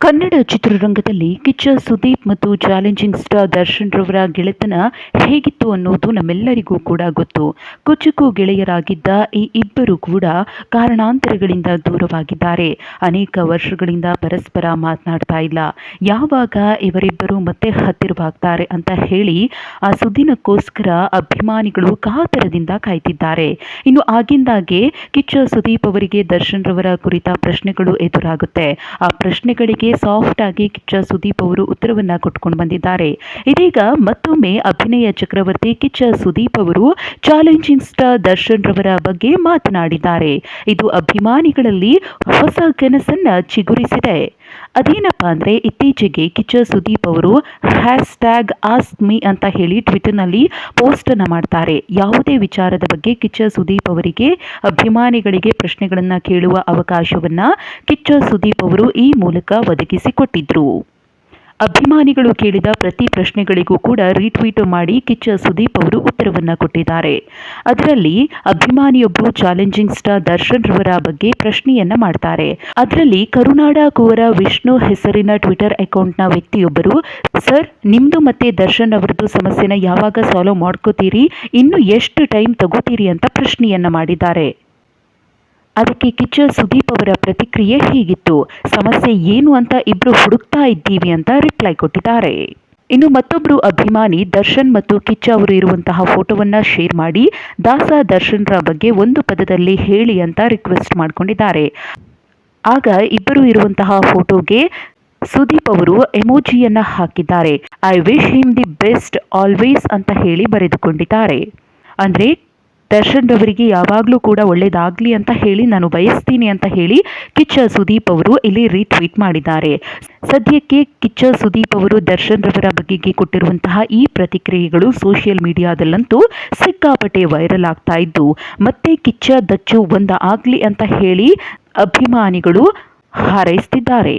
ಕನ್ನಡ ಚಿತ್ರರಂಗದಲ್ಲಿ ಕಿಚ್ಚ ಸುದೀಪ್ ಮತ್ತು challenging star Darshan ರವರ ಗೆಳೆತನ ಹೇಗಿತ್ತು ಅನ್ನೋದು ನಮ್ಮೆಲ್ಲರಿಗೂ ಕೂಡ ಗೊತ್ತು. ಕುಚುಕು ಗೆಳೆಯರಾಗಿದ್ದ ಈ ಇಬ್ಬರು ಕೂಡ ಕಾರಣಾಂತರಗಳಿಂದ ದೂರವಾಗಿದ್ದಾರೆ. ಅನೇಕ ವರ್ಷಗಳಿಂದ ಪರಸ್ಪರ ಮಾತನಾಡ್ತಾ ಇಲ್ಲ. ಯಾವಾಗ ಇವರಿಬ್ಬರು ಮತ್ತೆ ಹತ್ತಿರವಾಗ್ತಾರೆ ಅಂತ ಹೇಳಿ ಆ ಸುದ್ದಿನಕ್ಕೋಸ್ಕರ ಅಭಿಮಾನಿಗಳು ಕಾತರದಿಂದ ಕಾಯ್ತಿದ್ದಾರೆ. ಇನ್ನು ಆಗಿಂದಾಗೆ ಕಿಚ್ಚ ಸುದೀಪ್ ಅವರಿಗೆ ದರ್ಶನ್ ರವರ ಕುರಿತ ಪ್ರಶ್ನೆಗಳು ಎದುರಾಗುತ್ತೆ. ಆ ಪ್ರಶ್ನೆಗಳಿಗೆ ಸಾಫ್ಟ್ ಆಗಿ ಕಿಚ್ಚ ಸುದೀಪ್ ಅವರು ಉತ್ತರವನ್ನ ಕೊಟ್ಕೊಂಡು ಬಂದಿದ್ದಾರೆ. ಇದೀಗ ಮತ್ತೊಮ್ಮೆ ಅಭಿನಯ ಚಕ್ರವರ್ತಿ ಕಿಚ್ಚ ಸುದೀಪ್ ಅವರು ಚಾಲೆಂಜಿಂಗ್ ಸ್ಟಾರ್ ದರ್ಶನ್ ರವರ ಬಗ್ಗೆ ಮಾತನಾಡಿದ್ದಾರೆ. ಇದು ಅಭಿಮಾನಿಗಳಲ್ಲಿ ಹೊಸ ಕನಸನ್ನ ಚಿಗುರಿಸಿದೆ. ಅದೇನಪ್ಪ ಅಂದರೆ ಇತ್ತೀಚೆಗೆ ಕಿಚ್ಚ ಸುದೀಪ್ ಅವರು ಹ್ಯಾಶ್ ಟ್ಯಾಗ್ ಆಸ್ಕ್ ಮೀ ಅಂತ ಹೇಳಿ ಟ್ವಿಟರ್ನಲ್ಲಿ ಪೋಸ್ಟನ್ನು ಮಾಡ್ತಾರೆ. ಯಾವುದೇ ವಿಚಾರದ ಬಗ್ಗೆ ಕಿಚ್ಚ ಸುದೀಪ್ ಅವರಿಗೆ ಅಭಿಮಾನಿಗಳಿಗೆ ಪ್ರಶ್ನೆಗಳನ್ನು ಕೇಳುವ ಅವಕಾಶವನ್ನು ಕಿಚ್ಚ ಸುದೀಪ್ ಅವರು ಈ ಮೂಲಕ ಒದಗಿಸಿಕೊಟ್ಟಿದ್ರು. ಅಭಿಮಾನಿಗಳು ಕೇಳಿದ ಪ್ರತಿ ಪ್ರಶ್ನೆಗಳಿಗೂ ಕೂಡ ರೀಟ್ವೀಟ್ ಮಾಡಿ ಕಿಚ್ಚ ಸುದೀಪ್ ಅವರು ಉತ್ತರವನ್ನು ಕೊಟ್ಟಿದ್ದಾರೆ. ಅದರಲ್ಲಿ ಅಭಿಮಾನಿಯೊಬ್ಬರು ಚಾಲೆಂಜಿಂಗ್ ಸ್ಟಾರ್ ದರ್ಶನ್ ರವರ ಬಗ್ಗೆ ಪ್ರಶ್ನೆಯನ್ನ ಮಾಡ್ತಾರೆ. ಅದರಲ್ಲಿ ಕರುನಾಡ ಕುವರ ವಿಷ್ಣು ಹೆಸರಿನ ಟ್ವಿಟರ್ ಅಕೌಂಟ್ನ ವ್ಯಕ್ತಿಯೊಬ್ಬರು, ಸರ್, ನಿಮ್ದು ಮತ್ತೆ ದರ್ಶನ್ ಅವರದ್ದು ಸಮಸ್ಯೆನ ಯಾವಾಗ ಸಾಲ್ವ್ ಮಾಡ್ಕೋತೀರಿ? ಇನ್ನು ಎಷ್ಟು ಟೈಮ್ ತಗೋತೀರಿ? ಅಂತ ಪ್ರಶ್ನೆಯನ್ನ ಮಾಡಿದ್ದಾರೆ. ಅದಕ್ಕೆ ಕಿಚ್ಚ ಸುದೀಪ್ ಅವರ ಪ್ರತಿಕ್ರಿಯೆ ಹೀಗಿತ್ತು. ಸಮಸ್ಯೆ ಏನು ಅಂತ ಇಬ್ರು ಹುಡುಕ್ತಾ ಇದ್ದೀವಿ ಅಂತ ರಿಪ್ಲೈ ಕೊಟ್ಟಿದ್ದಾರೆ. ಇನ್ನು ಮತ್ತೊಬ್ಬರು ಅಭಿಮಾನಿ ದರ್ಶನ್ ಮತ್ತು ಕಿಚ್ಚ ಅವರು ಇರುವಂತಹ ಫೋಟೋವನ್ನು ಶೇರ್ ಮಾಡಿ, ದಾಸ ದರ್ಶನ್ರ ಬಗ್ಗೆ ಒಂದು ಪದದಲ್ಲಿ ಹೇಳಿ ಅಂತ ರಿಕ್ವೆಸ್ಟ್ ಮಾಡ್ಕೊಂಡಿದ್ದಾರೆ. ಆಗ ಇಬ್ಬರು ಇರುವಂತಹ ಫೋಟೋಗೆ ಸುದೀಪ್ ಅವರು ಎಮೋಜಿಯನ್ನ ಹಾಕಿದ್ದಾರೆ. I wish him the best always ಅಂತ ಹೇಳಿ ಬರೆದುಕೊಂಡಿದ್ದಾರೆ. ಅಂದ್ರೆ ದರ್ಶನ್ ರವರಿಗೆ ಯಾವಾಗಲೂ ಕೂಡ ಒಳ್ಳೇದಾಗ್ಲಿ ಅಂತ ಹೇಳಿ ನಾನು ಬಯಸ್ತೀನಿ ಅಂತ ಹೇಳಿ ಕಿಚ್ಚ ಸುದೀಪ್ ಅವರು ಇಲ್ಲಿ ರೀಟ್ವೀಟ್ ಮಾಡಿದ್ದಾರೆ. ಸದ್ಯಕ್ಕೆ ಕಿಚ್ಚ ಸುದೀಪ್ ಅವರು ದರ್ಶನ್ ರವರ ಬಗೆಗೆ ಕೊಟ್ಟಿರುವಂತಹ ಈ ಪ್ರತಿಕ್ರಿಯೆಗಳು ಸೋಷಿಯಲ್ ಮೀಡಿಯಾದಲ್ಲಂತೂ ಸಿಕ್ಕಾಪಟ್ಟೆ ವೈರಲ್ ಆಗ್ತಾ ಇದ್ದು, ಮತ್ತೆ ಕಿಚ್ಚ ದಚ್ಚು ಒಂದ ಆಗ್ಲಿ ಅಂತ ಹೇಳಿ ಅಭಿಮಾನಿಗಳು ಹಾರೈಸ್ತಿದ್ದಾರೆ.